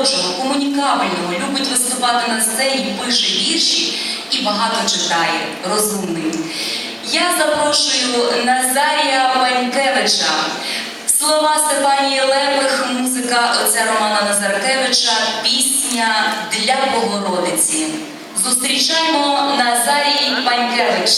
хорошого, комунікабельного, любить виступати на сцені, пише вірші і багато читає, розумний. Я запрошую Назарія Панькевича. Слова Степанії Лепих, музика отця Романа Назаркевича, пісня для Богородиці. Зустрічаємо Назарій Панькевич.